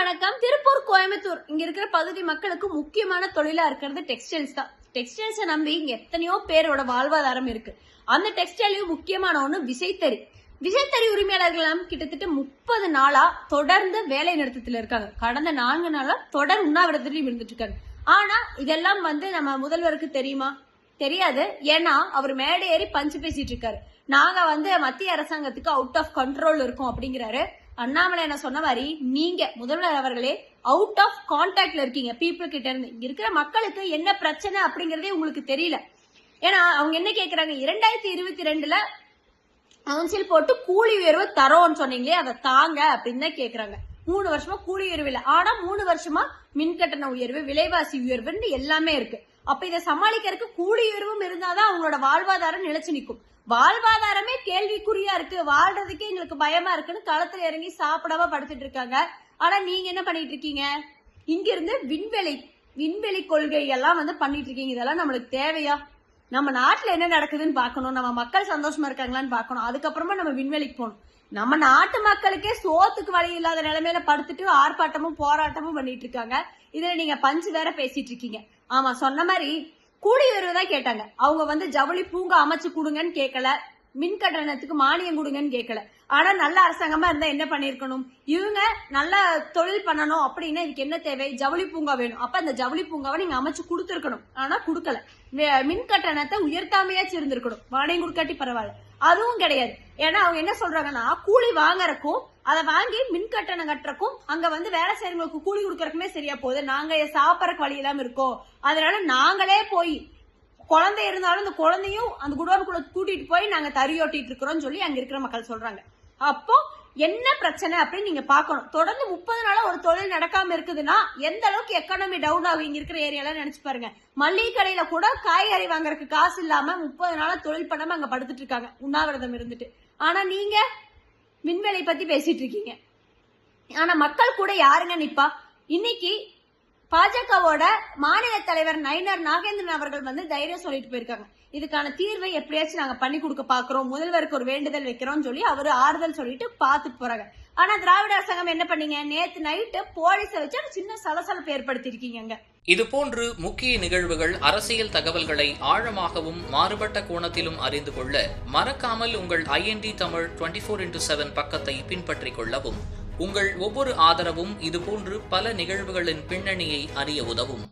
வணக்கம். திருப்பூர் கோயம்புத்தூர். இங்க இருக்கிற பகுதி மக்களுக்கு முக்கியமான தொழிலா இருக்கிறது டெக்ஸ்டைல்ஸ் தான். டெக்ஸ்டைல்ஸை நம்பி இங்க எத்தனையோ பேரோட வாழ்வாதாரம் இருக்கு. அந்த டெக்ஸ்டைலையும் முக்கியமான ஒண்ணு விசைத்தறி. விசைத்தறி உரிமையாளர்கள் கிட்டத்தட்ட முப்பது நாளா தொடர்ந்து வேலை நிறுத்தத்துல இருக்காங்க. கடந்த நான்கு நாளா தொடர் உண்ணாவிரதத்திலையும் இருந்துட்டு இருக்காங்க. ஆனா இதெல்லாம் வந்து நம்ம முதல்வருக்கு தெரியுமா? தெரியாது. ஏன்னா அவர் மேடை ஏறி பஞ்சு பேசிட்டு இருக்காரு. நாங்க வந்து மத்திய அரசாங்கத்துக்கு அவுட் ஆஃப் கண்ட்ரோல் இருக்கோம் அப்படிங்கிறாரு. அண்ணாமலை என்ன சொன்ன மாதிரி நீங்க முதல்வர் அவர்களே அவுட் ஆஃப் கான்டாக்ட்ல இருக்கீங்க. பீப்புள் கிட்ட இருந்து. இங்க இருக்கிற மக்களுக்கு என்ன பிரச்சனை அப்படிங்கறதே உங்களுக்கு தெரியல. ஏன்னா அவங்க என்ன கேக்குறாங்க? இரண்டாயிரத்தி இருபத்தி ரெண்டுல கவுன்சில் போட்டு கூலி உயர்வு தரோம்னு சொன்னீங்களே அதை தாங்க அப்படின்னு தான் கேக்குறாங்க. மூணு வருஷமா கூலி உயர்வு இல்லை. ஆனா மூணு வருஷமா மின் கட்டண உயர்வு விலைவாசி உயர்வுன்னு எல்லாமே இருக்கு. அப்ப இதை சமாளிக்கிறதுக்கு கூலி உயர்வும் இருந்தாதான் அவங்களோட வாழ்வாதாரம் நிலைச்சு நிற்கும் வாழ்வாதாரமே கேள்விக்குறியா இருக்கு. வாழ்றதுக்கே எங்களுக்கு பயமா இருக்குன்னு களத்துல இறங்கி சாப்பிடாம படுத்துட்டு இருக்காங்க. ஆனா நீங்க என்ன பண்ணிட்டு இருக்கீங்க? இங்க இருந்து விண்வெளி விண்வெளி கொள்கை எல்லாம் வந்து பண்ணிட்டு இருக்கீங்க. இதெல்லாம் நம்மளுக்கு தேவையா? நம்ம நாட்டுல என்ன நடக்குதுன்னு பார்க்கணும். நம்ம மக்கள் சந்தோஷமா இருக்காங்களான்னு பார்க்கணும். அதுக்கப்புறமா நம்ம விண்வெளிக்கு போகணும். நம்ம நாட்டு மக்களுக்கே சோத்துக்கு வழி இல்லாத நிலைமையில படுத்துட்டு ஆர்ப்பாட்டமும் போராட்டமும் பண்ணிட்டு இருக்காங்க. இதுல நீங்க பஞ்சு வேற பேசிட்டு இருக்கீங்க. ஆமா சொன்ன மாதிரி கூலி உயர்வு தான் கேட்டாங்க. அவங்க வந்து ஜவுளி பூங்கா அமைச்சு கொடுங்கன்னு கேட்கல மின் கட்டணத்துக்கு மானியம் கொடுங்கன்னு கேட்கல ஆனா நல்ல அரசாங்கமா இருந்தா என்ன பண்ணிருக்கணும்? இவங்க நல்ல தொழில் பண்ணணும் அப்படின்னா இதுக்கு என்ன தேவை? ஜவுளி பூங்கா வேணும். அப்ப அந்த ஜவுளி பூங்காவை நீங்க அமைச்சு கொடுத்துருக்கணும். ஆனா கொடுக்கல. மின் கட்டணத்தை உயர்த்தாமையாச்சும் இருந்திருக்கணும். மானியம் கொடுக்காட்டி பரவாயில்ல. அதுவும் கிடையாது. ஏன்னா அவங்க என்ன சொல்றாங்கன்னா கூலி வாங்குறக்கும் அதை வாங்கி மின் கட்டணம் கட்டுறக்கும் அங்க வந்து வேலை செய்யறவங்களுக்கு கூலி கொடுக்கறக்குமே சரியா போகுது. நாங்க சாப்பிடறக்கு வழி இல்லாம இருக்கோம். அதனால நாங்களே போய் குழந்தை இருந்தாலும் அந்த குழந்தையும் அந்த குடோனுக்குள்ள கூட்டிட்டு போய் நாங்க தறியோட்டிட்டு இருக்கிறோம்னு சொல்லி அங்க இருக்கிற மக்கள் சொல்றாங்க. அப்போ என்ன பிரச்சனை அப்படின்னு நீங்க பார்க்கணும். தொடர்ந்து முப்பது நாளா ஒரு தொழில் நடக்காம இருக்குதுன்னா எந்த அளவுக்கு எக்கானமி டவுன் ஆகும் இங்க இருக்கிற ஏரியால நினைச்சு பாருங்க. மல்லிகை கடையில கூட காய்கறி வாங்குறதுக்கு காசு இல்லாம முப்பது நாளா தொழில் பண்ணாம அங்க படுத்துட்டு இருக்காங்க. உண்ணாவிரதம் இருந்துட்டு. ஆனா நீங்க விண்வெளி பத்தி பேசிட்டு இருக்கீங்க ஆனா மக்கள் கூட யாருங்க நிப்பா? இன்னைக்கு பாஜகவோட மாநில தலைவர் நயினார் நாகேந்திரன் அவர்கள் வந்து தைரியம் சொல்லிட்டு போயிருக்காங்க. இதுக்கான தீர்வை எப்படியாச்சும் நாங்க பண்ணி கொடுக்க பாக்குறோம். முதல்வருக்கு ஒரு வேண்டுதல் வைக்கிறோம்னு சொல்லி அவர் ஆறுதல் சொல்லிட்டு பாத்துட்டு போறாங்க. ஆனா திராவிட அரசாங்கம் என்ன பண்ணீங்க? நேத்து நைட்டு போலீஸை வச்சு ஒரு சின்ன சலசலப்பு ஏற்படுத்திருக்கீங்க இதுபோன்று முக்கிய நிகழ்வுகள் அரசியல் தகவல்களை ஆழமாகவும் மாறுபட்ட கோணத்திலும் அறிந்து கொள்ள மறக்காமல் உங்கள் IND Tamil twenty four into seven பக்கத்தை பின்பற்றிக் கொள்ளவும் உங்கள் ஒவ்வொரு ஆதரவும் இதுபோன்று பல நிகழ்வுகளின் பின்னணியை அறிய உதவும்.